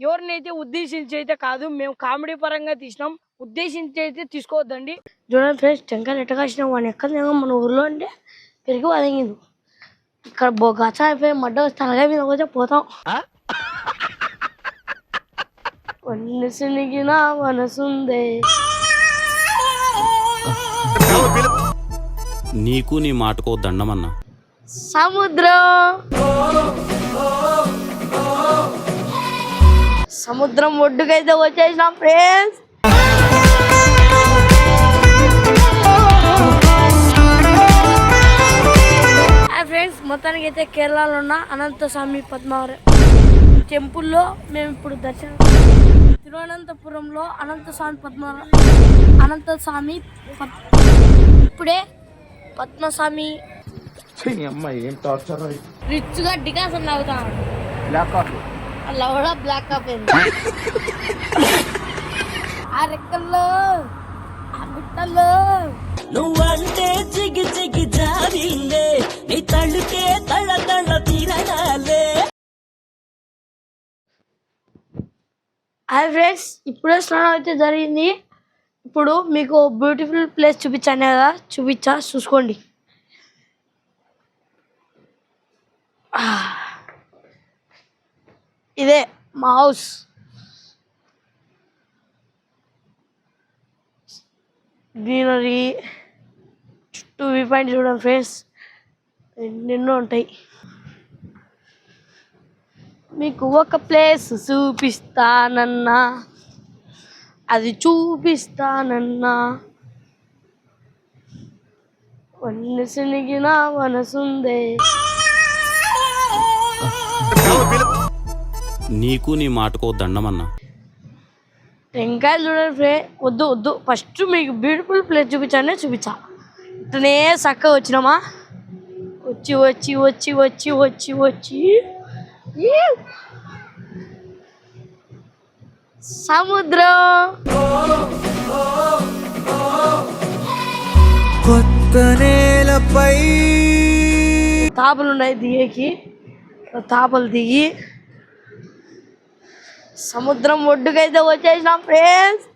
ఎవరినైతే ఉద్దేశించి అయితే కాదు మేము కామెడీ పరంగా తీసినాం. ఉద్దేశించి అయితే తీసుకోవద్దండి. చూడండి ఫ్రెండ్స్ టెంకాయలు ఎట్ట కాసినాం వాడిని ఎక్కడ మన ఊర్లో అంటే పెరిగి వదిలింది ఇక్కడ బొ- గచ్చ అయిపోయి మడ్డ తలగా మీద పోతే పోతాం. వనసునికి నా మనసుందే. నీకు నీ మాటకో దండమన్నా. సముద్రం. సముద్రం ఒడ్డుకైతే వచ్చేసినాం ఫ్రెండ్స్ ఫ్రెండ్స్ మొత్తానికి అయితే కేరళలో ఉన్న అనంత స్వామి పద్మావరం టెంపుల్లో మేము ఇప్పుడు దర్శనం తిరువనంతపురంలో అనంత స్వామి పద్మావరం అనంత స్వామి ఇప్పుడే పద్మస్వామి అమ్మాయి ఏం టార్చర్ రిచ్గా డికాసం కాఫీ అలా కూడా బ్లాక్ కాఫీ ఆ రెక్కల్లో ఆ గుట్టల్లో నువ్వంటే జిగి జిగి జారిందే నీ తళ్ళుకే తళ్ళ తళ్ళ తీరగాలే. హాయ్ ఫ్రెండ్స్ ఇప్పుడే స్నానం అయితే జరిగింది. ఇప్పుడు మీకు బ్యూటిఫుల్ ప్లేస్ చూపించాను కదా చూపించా చూసుకోండి. ఆ. ఇదే మా హౌస్ గ్రీనరీ చుట్టూ వ్యూ పాయింట్ చూడండి ఫ్రెండ్స్. ఎన్నెన్నో ఉంటాయి. మీకు ఒక ప్లేస్ చూపిస్తానన్నా. అది చూపిస్తానన్నా. వనసునికి నా మనసుందే. నీకు నీ మాటకో దండమన్నా. టెంకాయలు చూడండి ఫ్రే వద్దు వద్దు. ఫస్ట్ మీకు బ్యూటిఫుల్ ప్లేస్ చూపించానే చూపించా. ఇట్లనే చక్కగా వచ్చినామా? వచ్చి వచ్చి వచ్చి వచ్చి వచ్చి వచ్చి. ఈ! సముద్రం. కొత్త నేలపై తాపలు ఉన్నాయి దిగేకి. తాపలు దిగి సముద్రం ఒడ్డుకైతే వచ్చేసినాం ఫ్రెండ్స్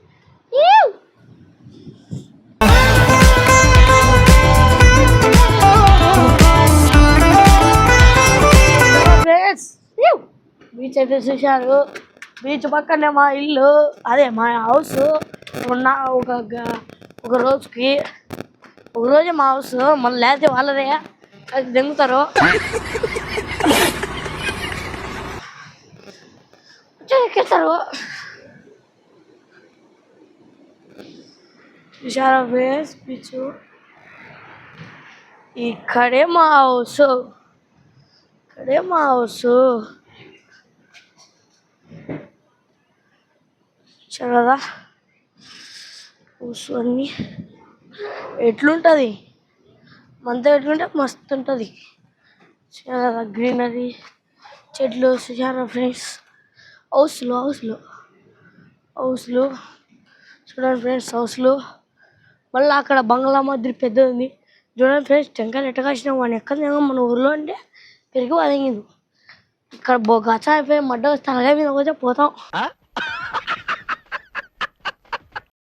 ఫ్రెండ్స్ బీచ్ అయితే చూశారు. బీచ్ పక్కనే మా ఇల్లు అదే మా హౌస్ ఉన్న ఒక ఒక రోజుకి ఒక రోజు మా హౌస్ మళ్ళీ లేకపోతే వాళ్ళదే. అది దెంగుతారు. వచ్చి ఎక్కేస్తారు చూసారా ఫేస్ బీచ్ ఇక్కడే మా హౌస్ ఇక్కడే మా హౌస్ చూసారు కదా హౌస్ ఎట్లుంటుంది మంత ఎట్లుంటే మస్తు ఉంటుంది చాలా గ్రీనరీ చెట్లు చూసారా ఫ్రెండ్స్ హౌస్లో హౌస్లో హౌస్లో చూడండి ఫ్రెండ్స్ హౌస్లో మళ్ళీ అక్కడ బంగ్లా మాదిరి పెద్దది. ఉంది చూడండి ఫ్రెండ్స్ టెంకాయలు ఎట్ట కాసినాం వాడిని ఎక్కడ తినగా మన ఊర్లో అంటే పెరిగి వదిలింది ఇక్కడ గచ్చ అయిపోయి మడ్డ తలగా మీద పోతే పోతాం.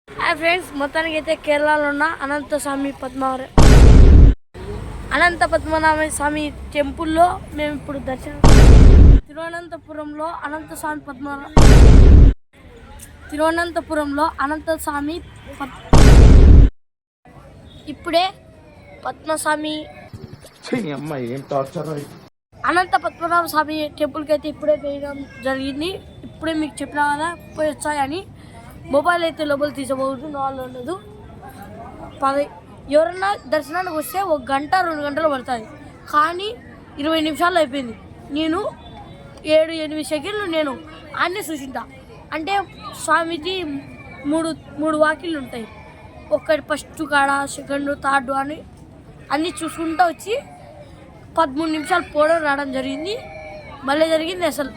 హాయ్ ఫ్రెండ్స్ మొత్తానికి అయితే కేరళలో ఉన్న అనంత స్వామి పద్మావరం అనంత పద్మనాభ స్వామి టెంపుల్లో మేము ఇప్పుడు దర్శనం తిరువనంతపురంలో అనంత స్వామి పద్మనాభ తిరువనంతపురంలో అనంత స్వామి పద్- ఇప్పుడే పద్మస్వామి అనంత పద్మనాభ స్వామి టెంపుల్కి అయితే ఇప్పుడే వేయడం జరిగింది. ఇప్పుడే మీకు చెప్పినా కదా పోయి వచ్చాయని. మొబైల్ అయితే లోపల తీసుకోబోదు నాలో ఉండదు పది ఎవరన్నా దర్శనానికి వస్తే ఒక గంట రెండు గంటలు పడుతుంది కానీ ఇరవై నిమిషాలు అయిపోయింది. నేను ఏడు ఎనిమిది సెకండ్లు నేను అన్నీ చూసింటా అంటే స్వామికి మూడు మూడు వాకిళ్ళు ఉంటాయి. ఒకటి ఫస్ట్ కాడ సెకండ్ థర్డ్ అని అన్నీ చూసుకుంటూ వచ్చి పదమూడు నిమిషాలు పోవడం రావడం జరిగింది. మళ్ళీ జరిగింది అసలు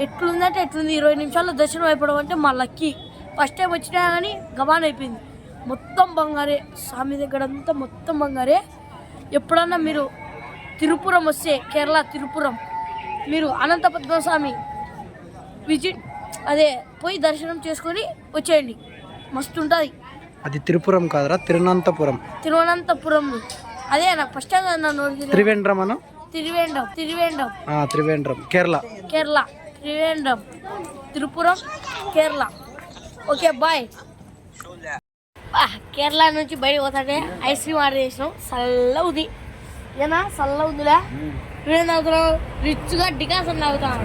ఎట్లుందంటే ఎట్లుంది? ఇరవై నిమిషాల్లో దర్శనం అయిపోవడం అంటే మా లక్కీ. ఫస్ట్ టైం వచ్చినా కానీ గబాన్ అయిపోయింది. మొత్తం బంగారే. స్వామి దగ్గర అంతా మొత్తం బంగారే. ఎప్పుడన్నా మీరు తిరుపురం వస్తే కేరళ తిరుపురం మీరు అనంత పద్మస్వామి విజిట్ అదే పోయి దర్శనం చేసుకొని వచ్చేయండి. మస్తు ఉంటుంది. అది తిరుపురం కాదరా తిరువనంతపురం. తిరువనంతపురం. అదే నాకు ఫస్ట్ టైం కదా నన్ను త్రివేంద్రం అను తిరువేండం తిరువేండం ఆ, త్రివేంద్రం కేరళ. కేరళ త్రివేంద్రం తిరుపురం కేరళ. Okay bye. కేరళ నుంచి బయట పోతాడే ఐస్ క్రీమ్ ఆర్డర్ చేసినాం. చల్ల ఉంది ఏనా? చల్ల ఉందిలే నువ్వేం తాగుతున్నావు రిచ్గా డికాసన్ తాగుతాను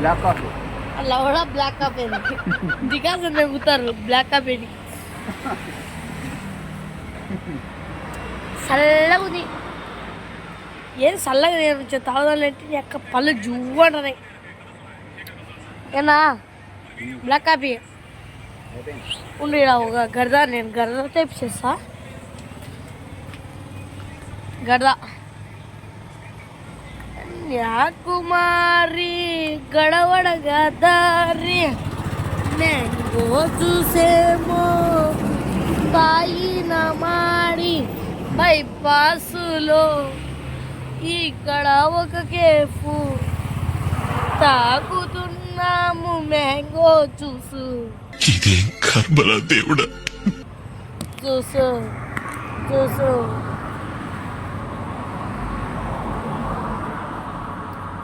బ్లాక్ కాఫీ. అలా కూడా బ్లాక్ కాఫీ డికాసన్ తాగుతారు బ్లాక్ కాఫీ చల్లగా ఉంది. ఏం చల్లగా నేను తాగుదానంటే నీ యొక్క పళ్ళు జువ్వు అంటున్నాయి ఏనా? Black coffee. ఉండి ఒక గరద నేను గరద టైప్ చేస్తా. గరద కుమారి గడవడ గదారి నేను చూసేమో తాయిన మాడి బైపాసులో. ఇక్కడ ఒక కేఫు. తాగుతున్నాము మ్యాంగో జ్యూసు. ఇదేం కర్మలా దేవుడా. జ్యూసు.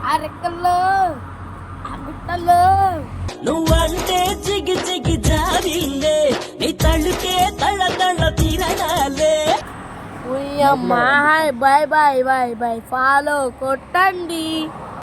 జ్యూసు అరెక్కల్లో ఆ గుట్టల్లో. నువ్వంటే జిగి జిగి జారిందే నీ తళుకే తళ తళ తిరగాలే ఉయ్యమ్మా bye bye bye bye. Follow కొట్టండి.